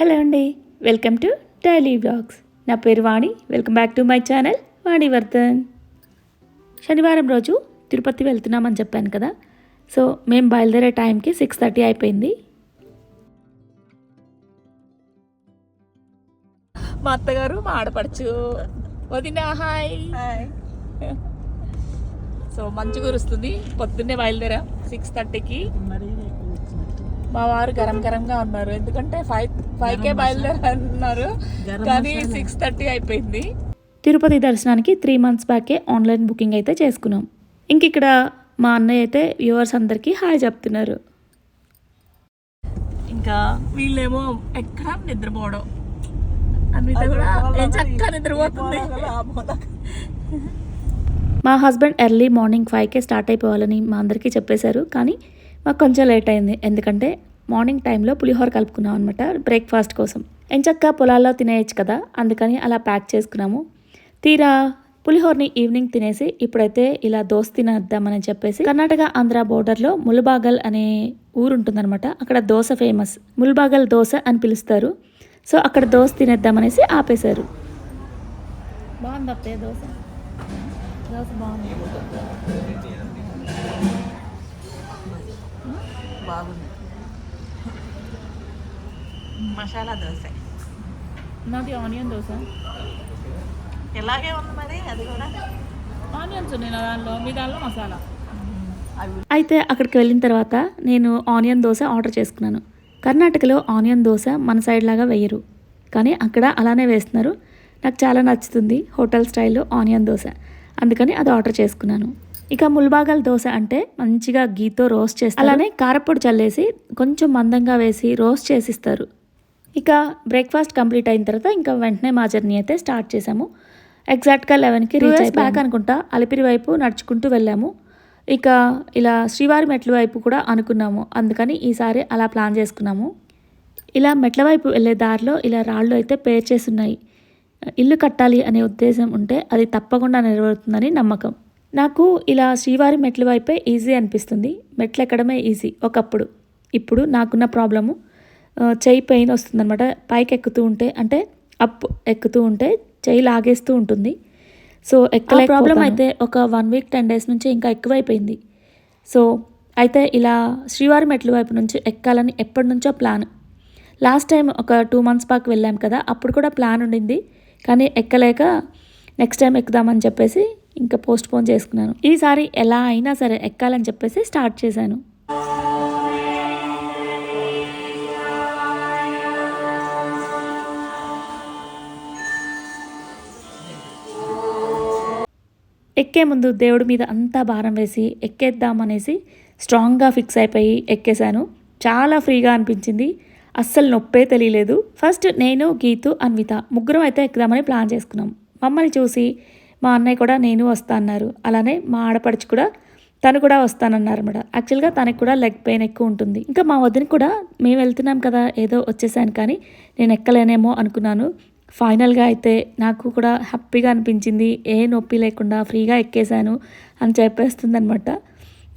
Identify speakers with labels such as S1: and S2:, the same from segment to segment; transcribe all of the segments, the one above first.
S1: Hello అండి welcome to daily blogs నా పేరు Vani welcome back to my channel Vani Vardhan. శనివారం రోజు తిరుపతి వెళ్తున్నామని చెప్పాను కదా సో మేము బయలుదేరే టైంకి సిక్స్ థర్టీ అయిపోయింది. మా అత్తగారు మా ఆడపడుచు. వదిన హాయ్. సో మంచు కురుస్తుంది పొద్దున్నే బయలుదేరాం సిక్స్ థర్టీకి. మా వారు గరం గరంగా ఉన్నారు ఎందుకంటే ఫైవ్ ఫైవ్ కే బయలుదేరన్నారు. కానీ సిక్స్ థర్టీ అయిపోయింది. తిరుపతి దర్శనానికి త్రీ మంత్స్ బ్యాకే ఆన్లైన్ బుకింగ్ అయితే చేసుకున్నాం. ఇంక ఇక్కడ మా అన్నయ్య అయితే వ్యూవర్స్ అందరికీ హాయ్ చెప్తున్నారు. ఇంకా వీళ్ళేమో ఎక్కడ నిద్రపోవడం. అన్విత కూడా చక్కగా నిద్రపోతుంది. మా హస్బెండ్ ఎర్లీ మార్నింగ్ ఫైవ్కే స్టార్ట్ అయిపోవాలని మా అందరికీ చెప్పేశారు. కానీ మాకు కొంచెం లేట్ అయింది. ఎందుకంటే మార్నింగ్ టైంలో పులిహోర కలుపుకున్నాం అనమాట బ్రేక్ఫాస్ట్ కోసం. ఎంచక్క పొలాల్లో తినేయచ్చు కదా అందుకని అలా ప్యాక్ చేసుకున్నాము. తీరా పులిహోరని ఈవినింగ్ తినేసి ఇప్పుడైతే ఇలా దోశ తినేద్దామని చెప్పేసి కర్ణాటక ఆంధ్ర బోర్డర్లో ముల్బాగల్ అనే ఊరు ఉంటుందన్నమాట అక్కడ దోశ ఫేమస్. ముల్బాగల్ దోశ అని పిలుస్తారు. సో అక్కడ దోశ తినేద్దామనేసి ఆపేశారు. బాగుంది అత్తయ్య దోశ? దోశ బాగుంది?
S2: బాగుంది. మసాలా దోశ.
S1: నాది ఆనియన్ దోశ.
S2: ఎలాగే ఉంది మరి? అది కూడా?
S1: ఆనియన్స్ ఉన్నాయి నా దానిలో. మీ దానిలో మసాలా? అయితే అక్కడికి వెళ్ళిన తర్వాత నేను ఆనియన్ దోశ ఆర్డర్ చేసుకున్నాను. కర్ణాటకలో ఆనియన్ దోశ మన సైడ్ లాగా వేయరు. కానీ అక్కడ అలానే వేస్తున్నారు. నాకు చాలా నచ్చుతుంది హోటల్ స్టైల్లో ఆనియన్ దోశ. అందుకని అది ఆర్డర్ చేసుకున్నాను. ఇక ముల్బాగల్ దోశ అంటే మంచిగా గీతో రోస్ట్ చేసి అలానే కారపొడి చల్లేసి కొంచెం మందంగా వేసి రోస్ట్ చేసిస్తారు. ఇక బ్రేక్ఫాస్ట్ కంప్లీట్ అయిన తర్వాత ఇంకా వెంటనే మా జర్నీ అయితే స్టార్ట్ చేసాము ఎగ్జాక్ట్గా లెవెన్కి రీచ్ బ్యాక్ అనుకుంటా అలిపిరి వైపు నడుచుకుంటూ వెళ్ళాము. ఇక ఇలా శ్రీవారి మెట్ల వైపు కూడా అనుకున్నాము. అందుకని ఈసారి అలా ప్లాన్ చేసుకున్నాము. ఇలా మెట్ల వైపు వెళ్ళే దారిలో ఇలా రాళ్ళు అయితే పేర్ చేసి ఉన్నాయి ఇల్లు కట్టాలి అనే ఉద్దేశం ఉంటే అది తప్పకుండా నెరవేరుతుందని నమ్మకం. నాకు ఇలా శ్రీవారి మెట్ల వైపే ఈజీ అనిపిస్తుంది. మెట్లు ఎక్కడమే ఈజీ ఒకప్పుడు. ఇప్పుడు నాకున్న ప్రాబ్లము చెయ్యి పెయిన్ వస్తుందన్నమాట. పైకి ఎక్కుతూ ఉంటే అంటే అప్ ఎక్కుతూ ఉంటే చెయ్యి లాగేస్తూ ఉంటుంది. సో ఎక్కలే ప్రాబ్లం అయితే ఒక వన్ వీక్ టెన్ డేస్ నుంచి ఇంకా ఎక్కువైపోయింది. సో అయితే ఇలా శ్రీవారి మెట్ల వైపు నుంచి ఎక్కాలని ఎప్పటి నుంచో ప్లాన్. లాస్ట్ టైం ఒక టూ మంత్స్ బ్యాక్ వెళ్ళాం కదా అప్పుడు కూడా ప్లాన్ ఉండింది. కానీ ఎక్కలేక నెక్స్ట్ టైం ఎక్కుదామని చెప్పేసి ఇంకా పోస్ట్ పోన్ చేసుకున్నాను. ఈసారి ఎలా అయినా సరే ఎక్కాలని చెప్పేసి స్టార్ట్ చేశాను. ఎక్కే ముందు దేవుడి మీద అంతా భారం వేసి ఎక్కేద్దామనేసి స్ట్రాంగ్గా ఫిక్స్ అయిపోయి ఎక్కేశాను. చాలా ఫ్రీగా అనిపించింది. అస్సలు నొప్పే తెలియలేదు. ఫస్ట్ నేను గీతు అన్విత ముగ్గురం అయితే ఎక్కుదామని ప్లాన్ చేసుకున్నాం. మమ్మల్ని చూసి మా అన్నయ్య కూడా నేను వస్తా అన్నారు. అలానే మా ఆడపడుచు కూడా తను కూడా వస్తానన్నారు అనమాట యాక్చువల్గా తనకి కూడా లెగ్ పెయిన్ ఎక్కువ ఉంటుంది. ఇంకా మా వదిన కూడా మేము వెళ్తున్నాం కదా ఏదో వచ్చేసాను కానీ నేను ఎక్కలేనేమో అనుకున్నాను. ఫైనల్గా అయితే నాకు కూడా హ్యాపీగా అనిపించింది ఏ నొప్పి లేకుండా ఫ్రీగా ఎక్కేశాను అని చెప్పేస్తుంది అనమాట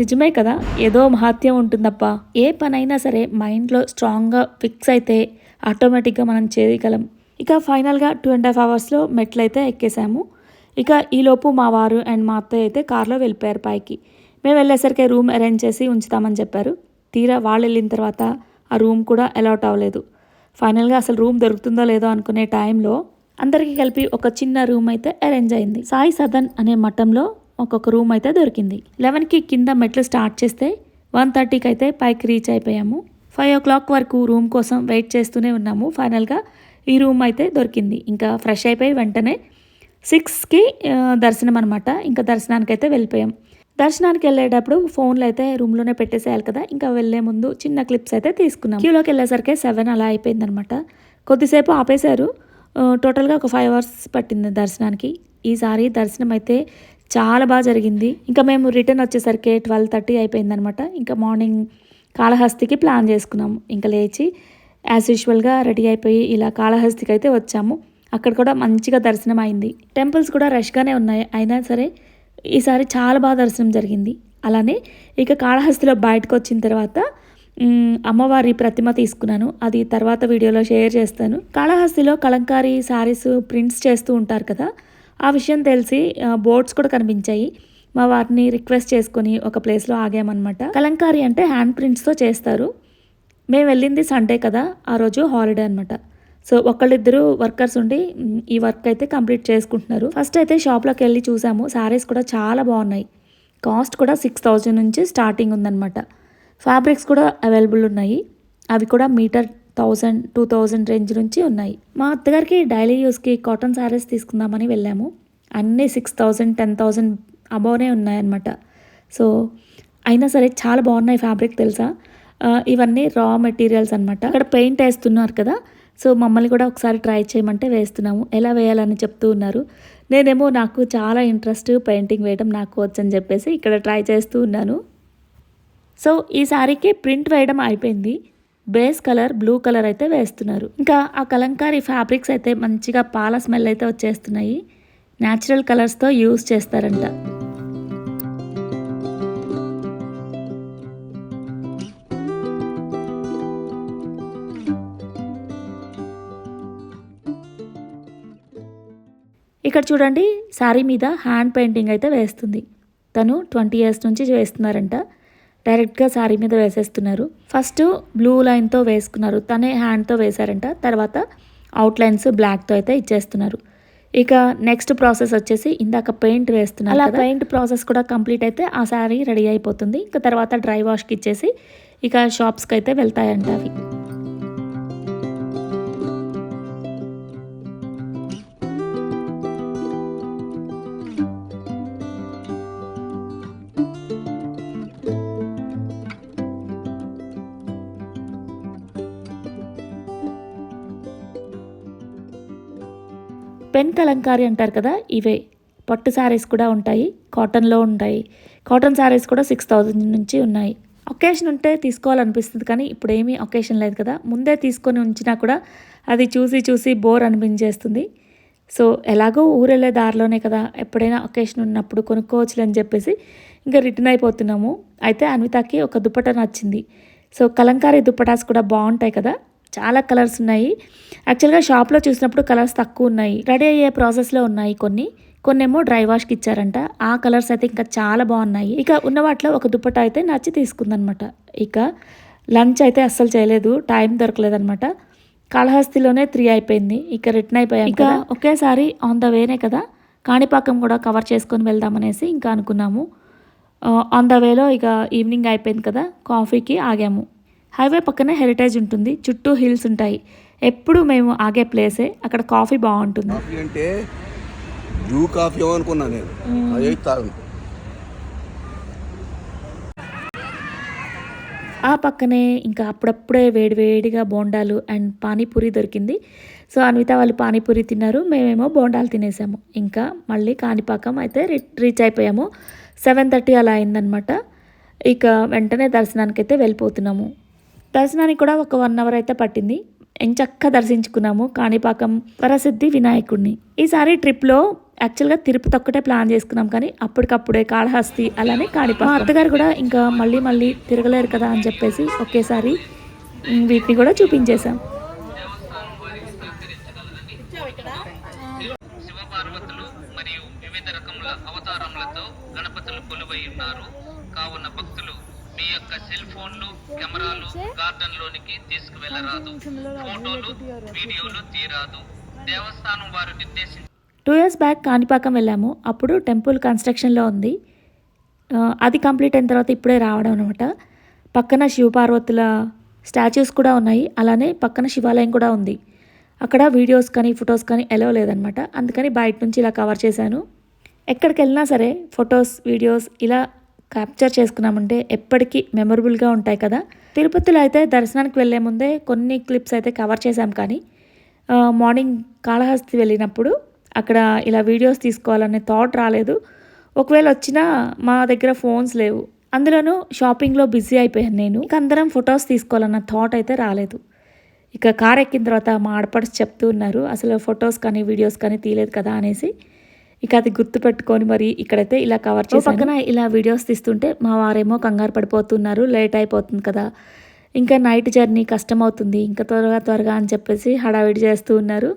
S1: నిజమే కదా ఏదో మహత్యం ఉంటుందప్ప. ఏ పనైనా సరే మైండ్లో స్ట్రాంగ్గా ఫిక్స్ అయితే ఆటోమేటిక్గా మనం చేయగలం. ఇక ఫైనల్గా టూ అండ్ హాఫ్ అవర్స్లో మెట్లు అయితే ఎక్కేసాము ఇక ఈలోపు మా వారు అండ్ మా అత్తయ్య అయితే కార్లో వెళ్ళిపోయారు పైకి. మేము వెళ్ళేసరికి రూమ్ అరేంజ్ చేసి ఉంచుతామని చెప్పారు. తీరా వాళ్ళు వెళ్ళిన తర్వాత ఆ రూమ్ కూడా అలాట్ అవ్వలేదు. ఫైనల్గా అసలు రూమ్ దొరుకుతుందో లేదో అనుకునే టైంలో అందరికీ కలిపి ఒక చిన్న రూమ్ అయితే అరేంజ్ అయింది. సాయి సదన్ అనే మఠంలో ఒక్కొక్క రూమ్ అయితే దొరికింది. లెవెన్కి కింద మెట్లు స్టార్ట్ చేస్తే వన్ థర్టీకి అయితే పైకి రీచ్ అయిపోయాము. ఫైవ్ ఓ క్లాక్ వరకు రూమ్ కోసం వెయిట్ చేస్తూనే ఉన్నాము. ఫైనల్గా ఈ రూమ్ అయితే దొరికింది. ఇంకా ఫ్రెష్ అయిపోయి వెంటనే సిక్స్కి దర్శనం అనమాట ఇంకా దర్శనానికి అయితే వెళ్ళిపోయాం. దర్శనానికి వెళ్ళేటప్పుడు ఫోన్లు అయితే రూమ్లోనే పెట్టేసేయాలి కదా. ఇంకా వెళ్ళే ముందు చిన్న క్లిప్స్ అయితే తీసుకున్నాం. క్యూలోకి వెళ్ళేసరికి సెవెన్ అలా అయిపోయిందనమాట కొద్దిసేపు ఆపేశారు. టోటల్గా ఒక ఫైవ్ అవర్స్ పట్టింది దర్శనానికి. ఈసారి దర్శనం అయితే చాలా బాగా జరిగింది. ఇంకా మేము రిటర్న్ వచ్చేసరికి ట్వెల్వ్ థర్టీ అయిపోయిందనమాట ఇంకా మార్నింగ్ కాళహస్తికి ప్లాన్ చేసుకున్నాము ఇంకా లేచి యాజ్ యూజువల్గా రెడీ అయిపోయి ఇలా కాళహస్తికి అయితే వచ్చాము. అక్కడ కూడా మంచిగా దర్శనం అయింది. టెంపుల్స్ కూడా రష్గానే ఉన్నాయి. అయినా సరే ఈసారి చాలా బాగా దర్శనం జరిగింది. అలానే ఇక కాళహస్తిలో బయటకు వచ్చిన తర్వాత అమ్మవారి ప్రతిమ తీసుకున్నాను. అది తర్వాత వీడియోలో షేర్ చేస్తాను. కాళహస్తిలో కలంకారీ శారీస్ ప్రింట్స్ చేస్తూ ఉంటారు కదా ఆ విషయం తెలిసి బోర్డ్స్ కూడా కనిపించాయి. మా వారిని రిక్వెస్ట్ చేసుకొని ఒక ప్లేస్లో ఆగామన్నమాట. కలంకారీ అంటే హ్యాండ్ ప్రింట్స్తో చేస్తారు. మేము వెళ్ళింది సండే కదా ఆ రోజు హాలిడే అనమాట సో ఒకళ్ళిద్దరు వర్కర్స్ ఉండి ఈ వర్క్ అయితే కంప్లీట్ చేసుకుంటున్నారు. ఫస్ట్ అయితే షాప్లోకి వెళ్ళి చూసాము. శారీస్ కూడా చాలా బాగున్నాయి. కాస్ట్ కూడా సిక్స్ థౌజండ్ నుంచి స్టార్టింగ్ ఉందన్నమాట. ఫ్యాబ్రిక్స్ కూడా అవైలబుల్ ఉన్నాయి. అవి కూడా metre thousand two thousand range నుంచి ఉన్నాయి. మా అత్తగారికి డైలీ యూస్కి కాటన్ శారీస్ తీసుకుందామని వెళ్ళాము. అన్నీ సిక్స్ థౌజండ్ టెన్ థౌజండ్ అబౌనే ఉన్నాయన్నమాట. సో అయినా సరే చాలా బాగున్నాయి ఫ్యాబ్రిక్ తెలుసా? ఇవన్నీ రా మెటీరియల్స్ అనమాట అక్కడ పెయింట్ వేస్తున్నారు కదా సో మమ్మల్ని కూడా ఒకసారి ట్రై చేయమంటే వేస్తున్నాము. ఎలా వేయాలని చెప్తూ ఉన్నారు. నేనేమో నాకు చాలా ఇంట్రెస్ట్ పెయింటింగ్ వేయడం నాకు వచ్చని చెప్పేసి ఇక్కడ ట్రై చేస్తూ ఉన్నాను. సో ఈ శారీకి ప్రింట్ వేయడం అయిపోయింది. బేస్ కలర్ బ్లూ కలర్ అయితే వేస్తున్నారు. ఇంకా ఆ కలంకారీ ఫ్యాబ్రిక్స్ అయితే మంచిగా పాల స్మెల్ అయితే వచ్చేస్తున్నాయి. న్యాచురల్ కలర్స్తో యూస్ చేస్తారంట. ఇక్కడ చూడండి శారీ మీద హ్యాండ్ పెయింటింగ్ అయితే వేస్తుంది. తను ట్వంటీ ఇయర్స్ నుంచి వేస్తున్నారంట. డైరెక్ట్గా శారీ మీద వేసేస్తున్నారు. ఫస్ట్ బ్లూ లైన్తో వేసుకున్నారు. తనే హ్యాండ్తో వేశారంట. తర్వాత అవుట్లైన్స్ బ్లాక్తో అయితే ఇచ్చేస్తున్నారు. ఇక నెక్స్ట్ ప్రాసెస్ వచ్చేసి ఇందాక పెయింట్ వేస్తున్నారు అలా పెయింట్ ప్రాసెస్ కూడా కంప్లీట్ అయితే ఆ శారీ రెడీ అయిపోతుంది. ఇంకా తర్వాత డ్రై వాష్కి ఇచ్చేసి ఇక షాప్స్కి అయితే వెళ్తాయంట అవి. పెన్ కలంకారీ అంటారు కదా ఇవే. పట్టు శారీస్ కూడా ఉంటాయి కాటన్లో ఉంటాయి. కాటన్ శారీస్ కూడా సిక్స్ థౌజండ్ నుంచి ఉన్నాయి. ఒకేషన్ ఉంటే తీసుకోవాలనిపిస్తుంది కానీ ఇప్పుడు ఏమీ ఒకేషన్ లేదు కదా. ముందే తీసుకొని ఉంచినా కూడా అది చూసి చూసి బోర్ అనిపించేస్తుంది. సో ఎలాగో ఊరెళ్ళే దారిలోనే కదా ఎప్పుడైనా ఒకేషన్ ఉన్నప్పుడు కొనుక్కోవచ్చులే అని చెప్పేసి ఇంకా రిటర్న్ అయిపోతున్నాము. అయితే అన్వితాకి ఒక దుప్పట నచ్చింది. సో కలంకారీ దుప్పటాస్ కూడా బాగుంటాయి కదా. చాలా కలర్స్ ఉన్నాయి. యాక్చువల్గా షాప్లో చూసినప్పుడు కలర్స్ తక్కువ ఉన్నాయి. రెడీ అయ్యే ప్రాసెస్లో ఉన్నాయి కొన్ని. కొన్నేమో డ్రై వాష్కి ఇచ్చారంట. ఆ కలర్స్ అయితే ఇంకా చాలా బాగున్నాయి. ఇక ఉన్న వాటిలో ఒక దుప్పట అయితే నచ్చి తీసుకుందనమాట. ఇక లంచ్ అయితే అస్సలు చేయలేదు. టైం దొరకలేదనమాట. కాళహస్తిలోనే త్రీ అయిపోయింది. ఇక రిటర్న్ అయిపోయాం ఇక ఒకేసారి ఆన్ ద వేనే కదా. కాణిపాకం కూడా కవర్ చేసుకొని వెళ్దామనేసి ఇంకా అనుకున్నాము. ఆన్ ద వేలో ఇక ఈవినింగ్ అయిపోయింది కదా. కాఫీకి ఆగాము. హైవే పక్కనే హెరిటేజ్ ఉంటుంది చుట్టూ హిల్స్ ఉంటాయి. ఎప్పుడు మేము ఆగే ప్లేసే అక్కడ కాఫీ బాగుంటుంది.
S3: కాఫీ అంటే బ్రూ కాఫీ అనుకున్నా నేను. అది
S1: ఆ పక్కనే ఇంకా అప్పుడప్పుడే వేడివేడిగా బోండాలు అండ్ పానీపూరి దొరికింది. సో అన్విత వాళ్ళు పానీపూరి తిన్నారు. మేమేమో బోండాలు తినేసాము. ఇంకా మళ్ళీ కాణిపాకం అయితే రీచ్ అయిపోయాము. సెవెన్ థర్టీ అలా అయిందనమాట ఇక వెంటనే దర్శనానికి అయితే వెళ్ళిపోతున్నాము. దర్శనానికి కూడా ఒక వన్ అవర్ అయితే పట్టింది. ఎంచక్క దర్శించుకున్నాము. కాణిపాకం వరసిద్ధి వినాయకుడిని. ఈసారి ట్రిప్లో యాక్చువల్గా తిరుపతి ఒక్కటే ప్లాన్ చేసుకున్నాం కానీ అప్పటికప్పుడే కాళహస్తి అలానే కాణిపాకం. అత్తగారు కూడా ఇంకా మళ్ళీ మళ్ళీ తిరగలేరు కదా అని చెప్పేసి ఒకేసారి వీటిని కూడా చూపించేశాం.
S4: శివపార్వతులు మరియు వివిధ రకముల అవతారములతో గణపతులు కొలువై ఉన్నారు. యొక్క సెల్ ఫోన్లు కెమెరాలు గార్డెన్ లోనికి తీసుకువెళ్ళరాదు. ఫోటోలు వీడియోలు తీరాదు. దేవస్థానం వారు నిర్దేశించిన
S1: టూ ఇయర్స్ బ్యాక్ కాణిపాకం వెళ్ళాము. అప్పుడు టెంపుల్ కన్స్ట్రక్షన్లో ఉంది. అది కంప్లీట్ అయిన తర్వాత ఇప్పుడే రావడం అనమాట పక్కన శివపార్వతుల స్టాచ్యూస్ కూడా ఉన్నాయి. అలానే పక్కన శివాలయం కూడా ఉంది. అక్కడ వీడియోస్ కానీ ఫొటోస్ కానీ ఎలో లేదనమాట అందుకని బయట నుంచి ఇలా కవర్ చేశాను. ఎక్కడికి వెళ్ళినా సరే ఫొటోస్ వీడియోస్ ఇలా క్యాప్చర్ చేసుకున్నామంటే ఎప్పటికీ మెమొరబుల్గా ఉంటాయి కదా. తిరుపతిలో అయితే దర్శనానికి వెళ్ళే ముందే కొన్ని క్లిప్స్ అయితే కవర్ చేశాం కానీ మార్నింగ్ కాళహస్తి వెళ్ళినప్పుడు అక్కడ ఇలా వీడియోస్ తీసుకోవాలనే థాట్ రాలేదు. ఒకవేళ వచ్చినా మా దగ్గర ఫోన్స్ లేవు. అందులోనూ షాపింగ్లో బిజీ అయిపోయాను నేను. ఇక అందరం ఫొటోస్ తీసుకోవాలన్న థాట్ అయితే రాలేదు. ఇక కార్ ఎక్కిన తర్వాత మా ఆడపడుచు చెప్తూ ఉన్నారు అసలు ఫొటోస్ కానీ వీడియోస్ కానీ తీయలేదు కదా అనేసి. ఇక అది గుర్తు పెట్టుకొని మరి ఇక్కడైతే ఇలా కవర్ చేసి పక్కన ఇలా వీడియోస్ తీస్తుంటే మా వారేమో కంగారు పడిపోతున్నారు లేట్ అయిపోతుంది కదా. ఇంకా నైట్ జర్నీ కష్టం అవుతుంది ఇంకా త్వరగా త్వరగా అని చెప్పేసి హడావిడి చేస్తూ ఉన్నారు.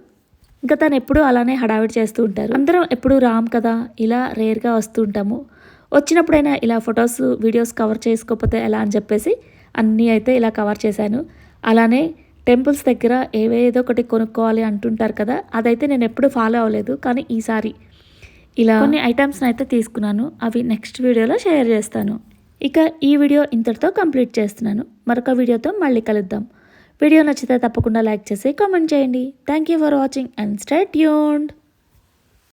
S1: ఇంకా తను ఎప్పుడూ అలానే హడావిడి చేస్తూ ఉంటారు. అందరం ఎప్పుడు రామ్ కదా ఇలా రేర్గా వస్తూ ఉంటాము. వచ్చినప్పుడైనా ఇలా ఫొటోస్ వీడియోస్ కవర్ చేసుకోకపోతే ఎలా అని చెప్పేసి అన్నీ అయితే ఇలా కవర్ చేశాను. అలానే టెంపుల్స్ దగ్గర ఏవేదో ఒకటి కొనుక్కోవాలి అంటుంటారు కదా అదైతే నేను ఎప్పుడు ఫాలో అవ్వలేదు. కానీ ఈసారి ఇలా కొన్ని ఐటమ్స్ని అయితే తీసుకున్నాను. అవి నెక్స్ట్ వీడియోలో షేర్ చేస్తాను. ఇక ఈ వీడియో ఇంతటితో కంప్లీట్ చేస్తున్నాను. మరొక వీడియోతో మళ్ళీ కలుద్దాం. వీడియో నచ్చితే తప్పకుండా లైక్ చేసి కామెంట్ చేయండి. Thank you for watching and stay tuned